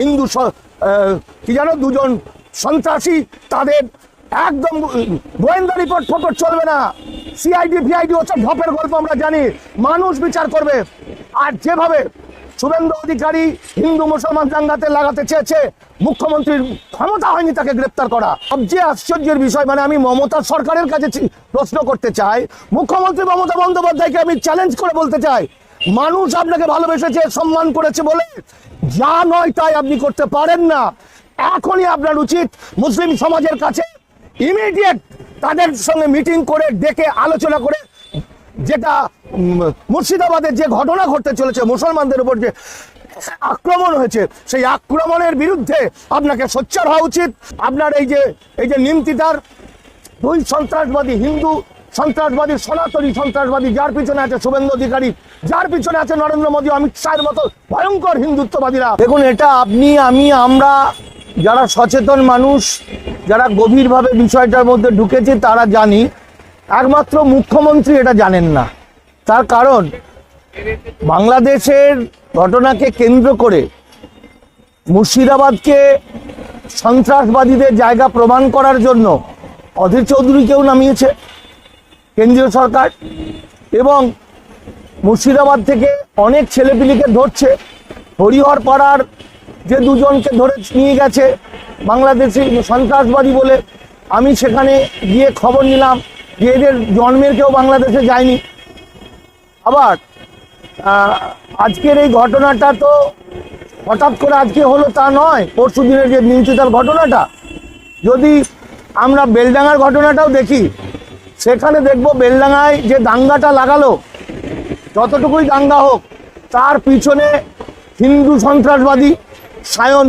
হিন্দু কি জানো, দুজন সন্ত্রাসী, তাদের একদম গোয়েন্দা রিপোর্ট ফটো চলবে না। সিআইডি ফিআইডি ওসব ঢপের গল্প আমরা জানি। মানুষ বিচার করবে। আর যেভাবে শুভেন্দু অধিকারী হিন্দু মুসলমান দাঙ্গাতে লাগাতে চেয়েছে, মুখ্যমন্ত্রীর ক্ষমতা হয়নি তাকে গ্রেপ্তার করা। সবচেয়ে আশ্চর্যের বিষয় মানে আমি মমতা সরকারের কাছে প্রশ্ন করতে চাই, মুখ্যমন্ত্রী মমতা বন্দ্যোপাধ্যায়কে আমি চ্যালেঞ্জ করে বলতে চাই মানুষ আপনাকে ভালোবেসেছে, সম্মান করেছে বলে যা নয় তাই আপনি করতে পারেন না। এখনই আপনার উচিত মুসলিম সমাজের কাছে ইমিডিয়েট তাদের সঙ্গে মিটিং করে ডেকে আলোচনা করে যেটা মুর্শিদাবাদের যে ঘটনা ঘটতে চলেছে, মুসলমানদের উপর যে আক্রমণ হয়েছে, সেই আক্রমণের বিরুদ্ধে আপনাকে সোচ্চার হওয়া উচিত। আপনার এই যে এই যে নিমতিতার দুই সন্ত্রাসবাদী হিন্দু সন্ত্রাসবাদী, সনাতনী সন্ত্রাসবাদী, যার পিছনে আছে শুভেন্দু অধিকারী, যার পিছনে আছে নরেন্দ্র মোদী, অমিত শাহের মতো ভয়ঙ্কর হিন্দুত্ববাদীরা। দেখুন, এটা আপনি, আমি, আমরা যারা সচেতন মানুষ, যারা গভীরভাবে বিষয়টার মধ্যে ঢুকেছি, তারা জানি, একমাত্র মুখ্যমন্ত্রী এটা জানেন না। তার কারণ, বাংলাদেশের ঘটনাকে কেন্দ্র করে মুর্শিদাবাদকে সন্ত্রাসবাদীদের জায়গা প্রমাণ করার জন্য অধীর চৌধুরীকেও নামিয়েছে। কেন্দ্রীয় সরকার এবং মুর্শিদাবাদ থেকে অনেক ছেলেপিলিকে ধরছে। হরিহর পাড়ার যে দুজনকে ধরে নিয়ে গেছে বাংলাদেশি সন্ত্রাসবাদী বলে, আমি সেখানে গিয়ে খবর নিলাম যে এদের জন্মের কেউ বাংলাদেশে যায়নি। আবার আজকের এই ঘটনাটা তো হঠাৎ করে আজকে হলো তা নয় পরশু দিনের যে নিমচিতার ঘটনাটা। যদি আমরা বেলডাঙ্গার ঘটনাটাও দেখি সেখানে দেখব বেলডাঙায় যে দাঙ্গাটা লাগালো, যতটুকুই দাঙ্গা হোক, তার পিছনে হিন্দু সন্ত্রাসবাদী সায়ন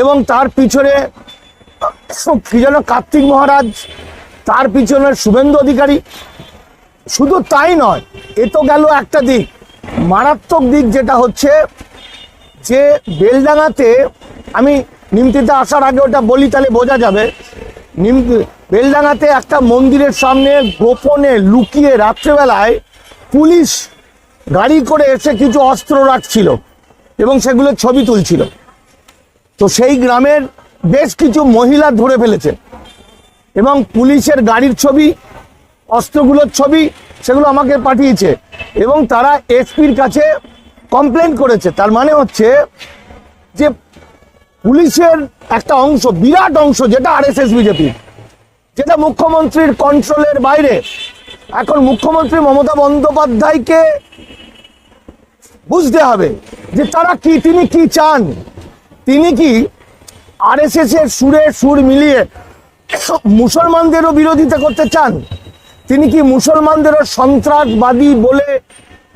এবং তার পিছনে, কি যেন কার্তিক মহারাজ, তার পিছনে শুভেন্দু অধিকারী। শুধু তাই নয়, এ তো গেল একটা দিক। মারাত্মক দিক যেটা হচ্ছে যে বেলডাঙাতে আমি নিমতিতে আসার আগে ওটা বলি, তাহলে বোঝা যাবে। নিম বেলডাঙাতে একটা মন্দিরের সামনে গোপনে লুকিয়ে রাত্রেবেলায় পুলিশ গাড়ি করে এসে কিছু অস্ত্র রাখছিল এবং সেগুলো ছবি তুলছিল। তো সেই গ্রামের বেশ কিছু মহিলা ধরে ফেলেছে এবং পুলিশের গাড়ির ছবি, অস্ত্রগুলোর ছবি সেগুলো আমাকে পাঠিয়েছে এবং তারা এসপির কাছে কমপ্লেন করেছে। তার মানে হচ্ছে যে পুলিশের একটা অংশ, বিরাট অংশ যেটা আর এস এস বিজেপির যেটা মুখ্যমন্ত্রীর কন্ট্রোলের বাইরে। এখন মুখ্যমন্ত্রী মমতা বন্দ্যোপাধ্যায়কে বুঝতে হবে যে তারা কি, তিনি কি চান? তিনি কি আর এস এর সুরে সুর মিলিয়ে মুসলমানদেরও বিরোধিতা করতে চান? তিনি কি মুসলমানদেরও সন্ত্রাসবাদী বলে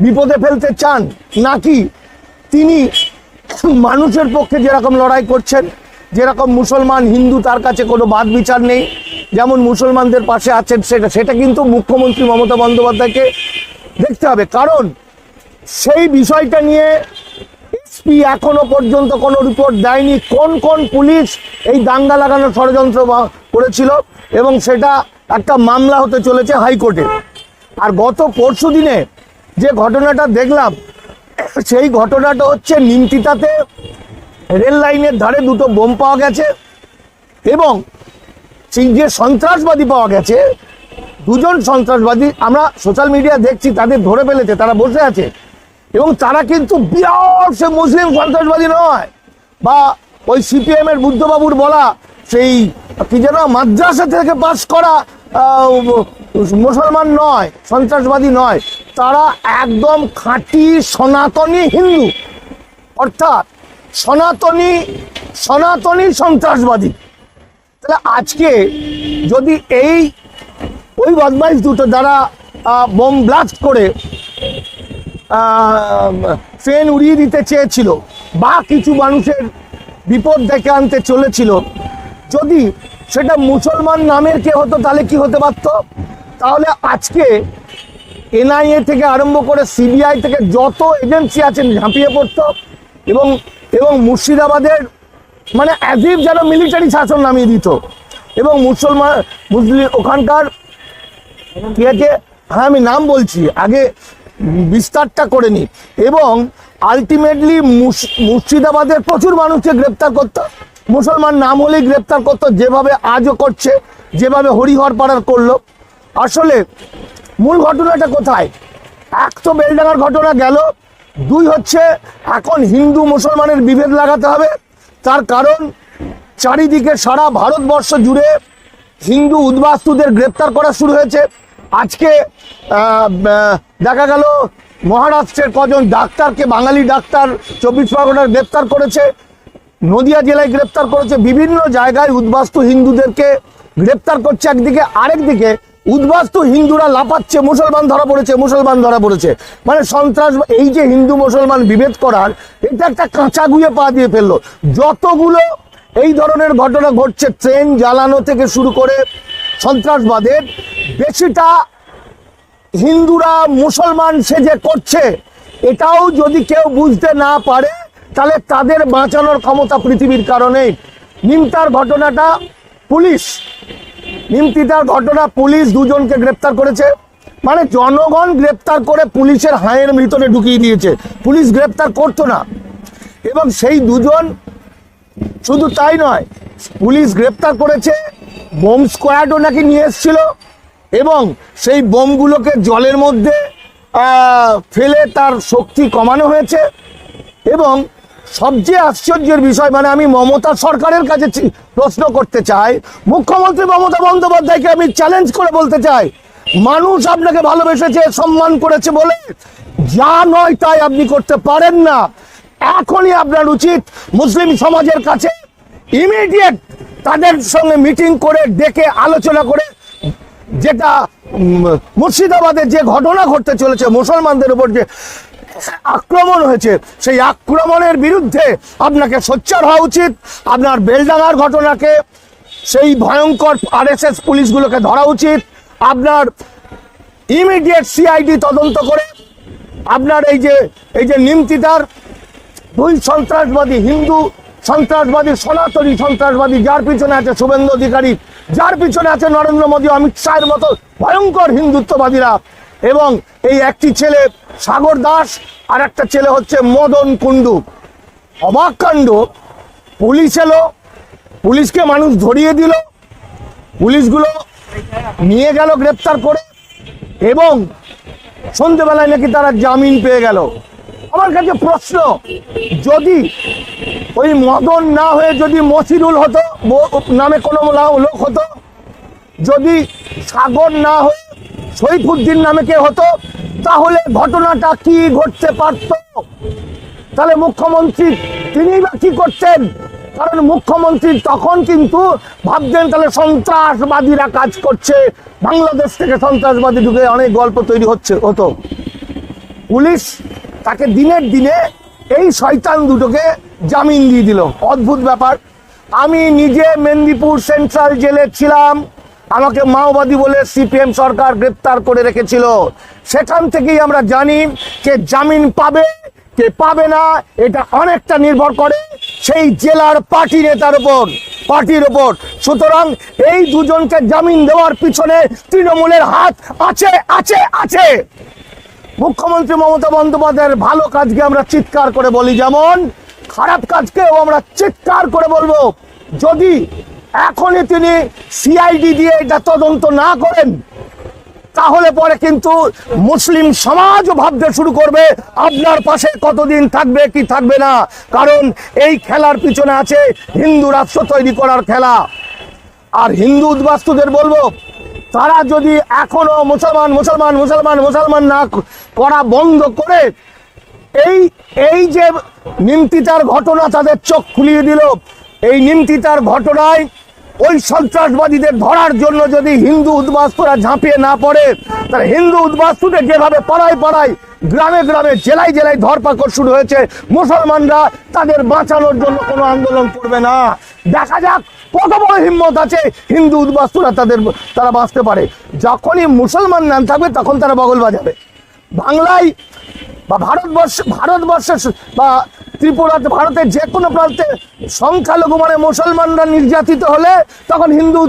বিপদে ফেলতে চান? নাকি তিনি মানুষের পক্ষে যেরকম লড়াই করছেন যেরকম মুসলমান, হিন্দু, তার কাছে কোনো বাদ বিচার নেই। যেমন মুসলমানদের পাশে আছেন সেটা সেটা কিন্তু মুখ্যমন্ত্রী মমতা বন্দ্যোপাধ্যায়কে দেখতে হবে। কারণ সেই বিষয়টা নিয়ে এসপি এখনও পর্যন্ত কোনো রিপোর্ট দেয়নি কোন কোন পুলিশ এই দাঙ্গা লাগানোর ষড়যন্ত্র করেছিল এবং সেটা একটা মামলা হতে চলেছে হাইকোর্টে। আর গত পরশু দিনে যে ঘটনাটা দেখলাম, সেই ঘটনাটা হচ্ছে নিমতিতাতে রেল লাইনের ধারে দুটো বোম পাওয়া গেছে এবং সেই যে সন্ত্রাসবাদী পাওয়া গেছে, দুজন সন্ত্রাসবাদী আমরা সোশ্যাল মিডিয়া দেখছি, তাদের ধরে ফেলেছে, তারা বসে আছে। এবং তারা কিন্তু বিরাট সে মুসলিম সন্ত্রাসবাদী নয়। বা ওই সিপিএম এর বুদ্ধবাবুর বলা, সেই কি যেন মাদ্রাসা থেকে পাস করা মুসলমান নয়, সন্ত্রাসবাদী নয়। তারা একদম খাঁটি সনাতনী হিন্দু। অর্থাৎ সনাতনী সনাতনী সন্ত্রাসবাদী। তাহলে আজকে যদি এই ওই বদমাইশ দুটো দ্বারা বোম ব্লাস্ট করে ট্রেন উড়িয়ে দিতে চেয়েছিল বা কিছু মানুষের বিপদ ডেকে আনতে চলেছিল, যদি সেটা মুসলমান নামের কে হতো তাহলে কি হতে পারতো? তাহলে আজকে এনআইএ থেকে আরম্ভ করে সিবিআই থেকে যত এজেন্সি আছেন ঝাঁপিয়ে পড়তো এবং এবং মুর্শিদাবাদের মানে অ্যাজিভ যেন মিলিটারি শাসন নামিয়ে দিত। এবং মুসলমান, মুসলিম ওখানকার কি আছে হ্যাঁ আমি নাম বলছি, আগে বিস্তারটা করে নিই এবং আলটিমেটলি মুর্শিদাবাদের প্রচুর মানুষকে গ্রেপ্তার করতো। মুসলমান নাম হলেই গ্রেপ্তার করতো, যেভাবে আজও করছে, যেভাবে হরিহর পাড়ার করল। আসলে মূল ঘটনাটা কোথায়? এক তো বেলডাঙ্গার ঘটনা গেল দুই হচ্ছে, এখন হিন্দু মুসলমানের বিভেদ লাগাতে হবে। তার কারণ, চারিদিকে সারা ভারতবর্ষ জুড়ে হিন্দু উদ্বাস্তুদের গ্রেপ্তার করা শুরু হয়েছে। আজকে দেখা গেল, মহারাষ্ট্রের কজন ডাক্তারকে, বাঙালি ডাক্তার চব্বিশ পরগনার গ্রেপ্তার করেছে, নদিয়া জেলায় গ্রেপ্তার করেছে, বিভিন্ন জায়গায় উদ্বাস্তু হিন্দুদেরকে গ্রেপ্তার করছে। একদিকে আরেকদিকে উদ্বাস্তু হিন্দুরা লাপাচ্ছে মুসলমান ধরা পড়েছে, মুসলমান ধরা পড়েছে। মানে সন্ত্রাস, এই যে হিন্দু মুসলমান বিভেদ করার, এটা একটা কাঁচা গুয়ে পা দিয়ে ফেলল। যতগুলো এই ধরনের ঘটনা ঘটছে, ট্রেন জ্বালানো থেকে শুরু করে সন্ত্রাসবাদের, বেশিটা হিন্দুরা মুসলমান সেজে করছে, এটাও যদি কেউ বুঝতে না পারে, তাহলে তাদের বাঁচানোর ক্ষমতা পৃথিবীর কারণে নিমতার ঘটনাটা পুলিশ নিমতিতার ঘটনা পুলিশ দুজনকে গ্রেপ্তার করেছে। মানে জনগণ গ্রেপ্তার করে পুলিশের হায়ের মৃতনে ঢুকিয়ে দিয়েছে। পুলিশ গ্রেপ্তার করতো না। এবং সেই দুজন শুধু তাই নয়, পুলিশ গ্রেপ্তার করেছে, বোম স্কোয়াডও নাকি নিয়ে এসেছিল এবং সেই বোমগুলোকে জলের মধ্যে ফেলে তার শক্তি কমানো হয়েছে এবং সবচেয়ে আশ্চর্যের বিষয় মানে আমি মমতা সরকারের কাছে প্রশ্ন করতে চাই মুখ্যমন্ত্রী মমতা বন্দ্যোপাধ্যায়কে আমি চ্যালেঞ্জ করে বলতে চাই মানুষ আপনাকে ভালোবেসেছে সম্মান করেছে বলে যা নয় তাই আপনি করতে পারেন না। এখনই আপনার উচিত মুসলিম সমাজের কাছে ইমিডিয়েট তাদের সঙ্গে মিটিং করে ডেকে আলোচনা করে যেটা উম, মুর্শিদাবাদে যে ঘটনা ঘটতে চলেছে মুসলমানদের উপর যে আক্রমণ হয়েছে। সেই আক্রমণের বিরুদ্ধে আপনাকে সোচ্চার হওয়া উচিত। আপনার বেলডাঙ্গার ঘটনাকে, সেই ভয়ঙ্কর আরএসএস পুলিশগুলোকে ধরা উচিত। আপনার ইমিডিয়েট সিআইডি তদন্ত করে, আপনার এই যে এই যে নিমতিতার দুই সন্ত্রাসবাদী, হিন্দু সন্ত্রাসবাদী, সনাতনী সন্ত্রাসবাদী, যার পিছনে আছে শুভেন্দু অধিকারী, যার পিছনে আছে নরেন্দ্র মোদী অমিত শাহের মতো ভয়ঙ্কর হিন্দুত্ববাদীরা এবং এই একটি ছেলে সাগর দাস আর একটা ছেলে হচ্ছে মদন কুণ্ডু। অবাক কাণ্ড, পুলিশ এলো, পুলিশকে মানুষ ধরিয়ে দিল। পুলিশগুলো নিয়ে গেল গ্রেপ্তার করে এবং সন্ধ্যেবেলায় নাকি তারা জামিন পেয়ে গেল। আমার কাছে প্রশ্ন, যদি ওই মদন না হয়ে যদি মসিরুল হতো নামে কোনো লোক হতো, যদি সাগর না হয়ে সৈফুদ্দিন নামে কে হতো তাহলে ঘটনাটা কি ঘটতে পারত? তাহলে মুখ্যমন্ত্রী তিনি বা কি করতেন? কারণ মুখ্যমন্ত্রী তখন কিন্তু ভাবতেন, তাহলে সন্ত্রাসবাদীরা কাজ করছে। বাংলাদেশ থেকে সন্ত্রাসবাদী ঢুকে অনেক গল্প তৈরি হচ্ছে, হতো। পুলিশ তাকে দিনের দিনে এই শয়তান দুটোকে জামিন দিয়ে দিল। অদ্ভুত ব্যাপার। আমি নিজে মেদিনীপুর সেন্ট্রাল জেলে ছিলাম। আমাকে মাওবাদী বলে সিপিএম সরকার গ্রেপ্তার করে রেখেছিল। সেখান থেকেই আমরা জানি কে জামিন পাবে, কে পাবে না, এটা অনেকটা নির্ভর করে সেই জেলার পার্টি নেতার উপর, পার্টির উপর। সুতরাং এই দুজনকে জামিন দেওয়ার পিছনে তৃণমূলের হাত আছে আছে আছে। মুখ্যমন্ত্রী মমতা বন্দ্যোপাধ্যায়ের ভালো কাজকে আমরা চিৎকার করে বলি, যেমন খারাপ কাজকেও আমরা চিৎকার করে বলব। যদি এখনই তিনি সিআইডি দিয়ে এটা তদন্ত না করেন, তাহলে পরে কিন্তু মুসলিম সমাজও ভাবতে শুরু করবে, আপনার পাশে কতদিন থাকবে, কি থাকবে না? কারণ এই খেলার পিছনে আছে হিন্দু রাষ্ট্র তৈরি করার খেলা। আর হিন্দু উদ্বাস্তুদের বলব, তারা যদি এখনও মুসলমান মুসলমান মুসলমান মুসলমান না করা বন্ধ করে, এই এই যে নিমতিতার ঘটনা তাদের চোখ খুলিয়ে দিল, এই নিমতিতার ঘটনায় ওই সন্ত্রাসবাদীদের ধরার জন্য যদি হিন্দু উদ্বাস্তুরা ঝাঁপিয়ে না পড়ে, তাহলে হিন্দু উদ্বাস্তুদের যেভাবে পাড়ায় পাড়ায়, গ্রামে গ্রামে, জেলায় জেলায় ধরপাকড় শুরু হয়েছে, মুসলমানরা তাদের বাঁচানোর জন্য কোনো আন্দোলন করবে না। দেখা যাক কত বড় হিম্মত আছে হিন্দু উদ্বাস্তুরা তাদের, তারা বাঁচতে পারে। যখনই মুসলমান নাম থাকবে, তখন তারা বগল বাজাবে। বাংলায় বা ভারতবর্ষ ভারতবর্ষে বা ত্রিপুরাতে ভারতের যে কোনো প্রান্তে সংখ্যালঘু মানে মুসলমানরা নির্যাতিত হলে তখন হিন্দু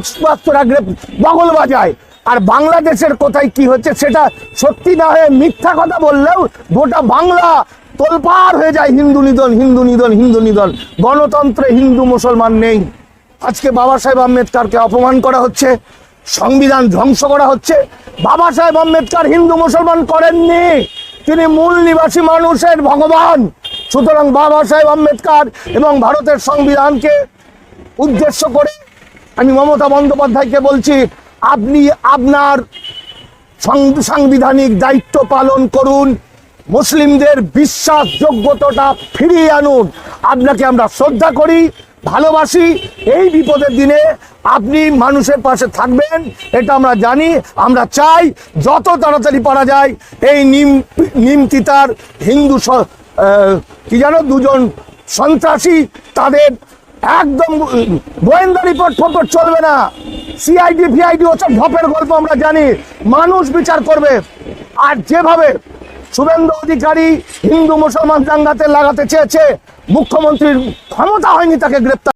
গ্রেপ বগল বাজায়। আর বাংলাদেশের কোথায় কি হচ্ছে সেটা সত্যি না হয়ে মিথ্যা কথা বললেও গোটা বাংলা তোলপার হয়ে যায় হিন্দু নিধন হিন্দু নিধন হিন্দু নিধন। গণতন্ত্রে হিন্দু মুসলমান নেই। আজকে বাবা সাহেব আম্বেদকারকে অপমান করা হচ্ছে, সংবিধান ধ্বংস করা হচ্ছে। বাবা সাহেব আম্বেদকর হিন্দু মুসলমান করেননি। তিনি মূল নিবাসী মানুষের ভগবান। সুতরাং বাবা সাহেব আম্বেদকর এবং ভারতের সংবিধানকে উদ্দেশ্য করে আমি মমতা বন্দ্যোপাধ্যায়কে বলছি, আপনি আপনার সাংবিধানিক দায়িত্ব পালন করুন, মুসলিমদের বিশ্বাসযোগ্যতাটা ফিরিয়ে আনুন। আপনাকে আমরা শ্রদ্ধা করি, ভালোবাসি, এই বিপদের দিনে আপনি মানুষের পাশে থাকবেন, এটা আমরা জানি, আমরা চাই, যত তাড়াতাড়ি পারা যায়, এই নিম নিমতিতার হিন্দু কি জানো, দুজন সন্ত্রাসী তাদের একদম গোয়েন্দা রিপোর্ট ফোপোর্ট চলবে না। সিআইডি ফিআইডি ওসব ঢপের গল্প আমরা জানি। মানুষ বিচার করবে। আর যেভাবে শুভেন্দু অধিকারী হিন্দু মুসলমান দাঙ্গাতে লাগাতে চেয়েছে, মুখ্যমন্ত্রীর ক্ষমতা হয়নি তাকে গ্রেপ্তার